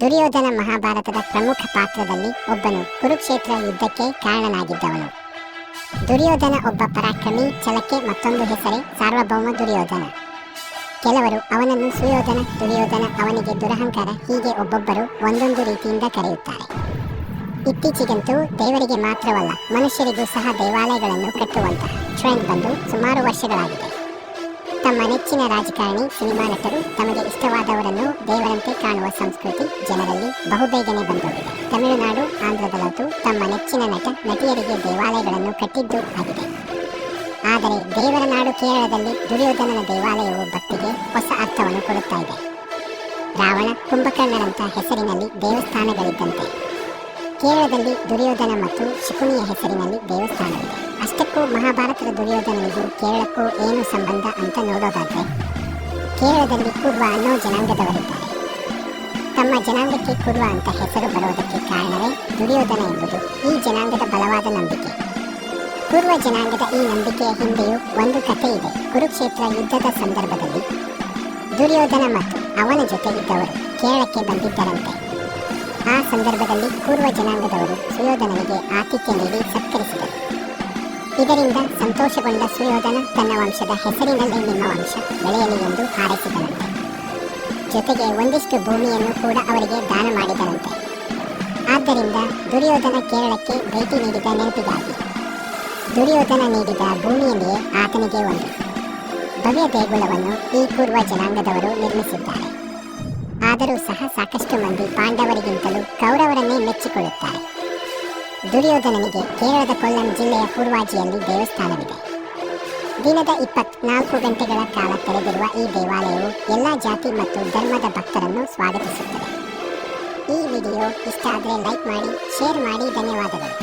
ದುರ್ಯೋಧನ ಮಹಾಭಾರತದ ಪ್ರಮುಖ ಪಾತ್ರದಲ್ಲಿ ಒಬ್ಬನು ಕುರುಕ್ಷೇತ್ರ ಯುದ್ಧಕ್ಕೆ ಕಾರಣನಾಗಿದ್ದವನು. ದುರ್ಯೋಧನ ಒಬ್ಬ ಪರಾಕ್ರಮಿ ಛಲಕ್ಕೆ ಮತ್ತೊಂದು ಹೆಸರೇ ಸಾರ್ವಭೌಮ ದುರ್ಯೋಧನ. ಕೆಲವರು ಅವನನ್ನು ಸುಯೋಧನ, ದುರ್ಯೋಧನ ಅವನಿಗೆ ದುರಹಂಕಾರ, ಹೀಗೆ ಒಬ್ಬೊಬ್ಬರು ಒಂದೊಂದು ರೀತಿಯಿಂದ ಕರೆಯುತ್ತಾರೆ. ಇತ್ತೀಚೆಗಂತೂ ದೇವರಿಗೆ ಮಾತ್ರವಲ್ಲ, ಮನುಷ್ಯರಿಗೂ ಸಹ ದೇವಾಲಯಗಳನ್ನು ಕಟ್ಟುವಂತಹ ಟ್ರೆಂಡ್ ಬಂದು ಸುಮಾರು ವರ್ಷಗಳಾಗಿದೆ. ತಮ್ಮ ನೆಚ್ಚಿನ ರಾಜಕಾರಣಿ, ಸಿನಿಮಾ ನಟರು ತಮಗೆ ಇಷ್ಟವಾದವರನ್ನು ದೇವರಂತೆ ಕಾಣುವ ಸಂಸ್ಕೃತಿ ಜನರಲ್ಲಿ ಬಹುಬೇಗನೆ ಬಂದೋಗಿದೆ ತಮಿಳುನಾಡು ಆಂಧ್ರದಲ್ಲಂತೂ ತಮ್ಮ ನೆಚ್ಚಿನ ನಟ, ನಟಿಯರಿಗೆ ದೇವಾಲಯಗಳನ್ನು ಕಟ್ಟಿದ್ದು ಆಗಿದೆ. ಆದರೆ ದೇವರ ನಾಡು ಕೇರಳದಲ್ಲಿ ದುರ್ಯೋಧನನ ದೇವಾಲಯವು ಭಕ್ತಿಗೆ ಹೊಸ ಅರ್ಥವನ್ನು ಕೊಡುತ್ತಾ ಇದೆ. ರಾವಣ ಕುಂಭಕರ್ಣರಂಥ ಹೆಸರಿನಲ್ಲಿ ದೇವಸ್ಥಾನಗಳಿದ್ದಂತೆ. ಕೇರಳದಲ್ಲಿ ದುರ್ಯೋಧನ ಮತ್ತು ಶಕುನಿಯ ಹೆಸರಿನಲ್ಲಿ ದೇವಸ್ಥಾನವಿದೆ. ಅಷ್ಟಕ್ಕೂ ಮಹಾಭಾರತದ ದುರ್ಯೋಧನನಿಗೂ ಕೇರಳಕ್ಕೂ ಏನು ಸಂಬಂಧ ಅಂತ ನೋಡೋದಾದ್ರೆ, ಕೇರಳದಲ್ಲಿ ಕುರ್ವ ಅನ್ನೋ ಜನಾಂಗದವರಿದ್ದಾರೆ. ತಮ್ಮ ಜನಾಂಗಕ್ಕೆ ಕುರ್ವ ಅಂತ ಹೆಸರು ಬರೋದಕ್ಕೆ ಕಾರಣವೇ ದುರ್ಯೋಧನ ಎಂಬುದು ಈ ಜನಾಂಗದ ಬಲವಾದ ನಂಬಿಕೆ. ಪೂರ್ವ ಜನಾಂಗದ ಈ ನಂಬಿಕೆಯ ಹಿಂದೆಯೂ ಒಂದು ಕಥೆ ಇದೆ. ಕುರುಕ್ಷೇತ್ರ ಯುದ್ಧದ ಸಂದರ್ಭದಲ್ಲಿ ದುರ್ಯೋಧನ ಮತ್ತು ಅವನ ಜೊತೆ ಇದ್ದವರು ಕೇರಳಕ್ಕೆ ಬಂದಿದ್ದರಂತೆ. ಆ ಸಂದರ್ಭದಲ್ಲಿ ಪೂರ್ವ ಜನಾಂಗದವರು ಸುಯೋಧನನಿಗೆ ಆತಿಥ್ಯ ನೀಡಿ ಸತ್ಕರಿಸಿದರು. ಇದರಿಂದ ಸಂತೋಷಗೊಂಡ ಸುಯೋಧನ ತನ್ನ ವಂಶದ ಹೆಸರಿನಲ್ಲಿ ನಿಮ್ಮ ವಂಶ ಬೆಳೆಯಲಿ ಎಂದು ಹಾರೈಸಿದನಂತೆ. ಜೊತೆಗೆ ಒಂದಿಷ್ಟು ಭೂಮಿಯನ್ನು ಕೂಡ ಅವರಿಗೆ ದಾನ ಮಾಡಿದರಂತೆ ಆದ್ದರಿಂದ ದುರ್ಯೋಧನ ಕೇರಳಕ್ಕೆ ಭೇಟಿ ನೀಡಿದ ನೆನಪಿಗಾಗಿ. ದುರ್ಯೋಧನ ನೀಡಿದ ಭೂಮಿಯಲ್ಲಿಯೇ ಆತನಿಗೆ ಒಂದು. ಭವ್ಯ ದೇಗುಲವನ್ನು ಈ ಪೂರ್ವ ಜನಾಂಗದವರು ನಿರ್ಮಿಸಿದ್ದಾರೆ. ಆದರೂ ಸಹ ಸಾಕಷ್ಟು ಮಂದಿ ಪಾಂಡವರಿಗಿಂತಲೂ ಕೌರವರನ್ನೇ ಮೆಚ್ಚಿಕೊಳ್ಳುತ್ತಾರೆ. ದುರ್ಯೋಧನನಿಗೆ ಕೇರಳದ ಕೊಲ್ಲಂ ಜಿಲ್ಲೆಯ ಪೂರ್ವಾಜಿಯಲ್ಲಿ ದೇವಸ್ಥಾನವಿದೆ. ದಿನದ ಇಪ್ಪತ್ನಾಲ್ಕು ಗಂಟೆಗಳ ಕಾಲ ತೆರೆದಿರುವ ಈ ದೇವಾಲಯವು ಎಲ್ಲ ಜಾತಿ ಮತ್ತು ಧರ್ಮದ ಭಕ್ತರನ್ನು ಸ್ವಾಗತಿಸುತ್ತದೆ. ಈ ವಿಡಿಯೋ ಇಷ್ಟ ಆದರೆ ಲೈಕ್ ಮಾಡಿ, ಶೇರ್ ಮಾಡಿ, ಧನ್ಯವಾದಗಳು.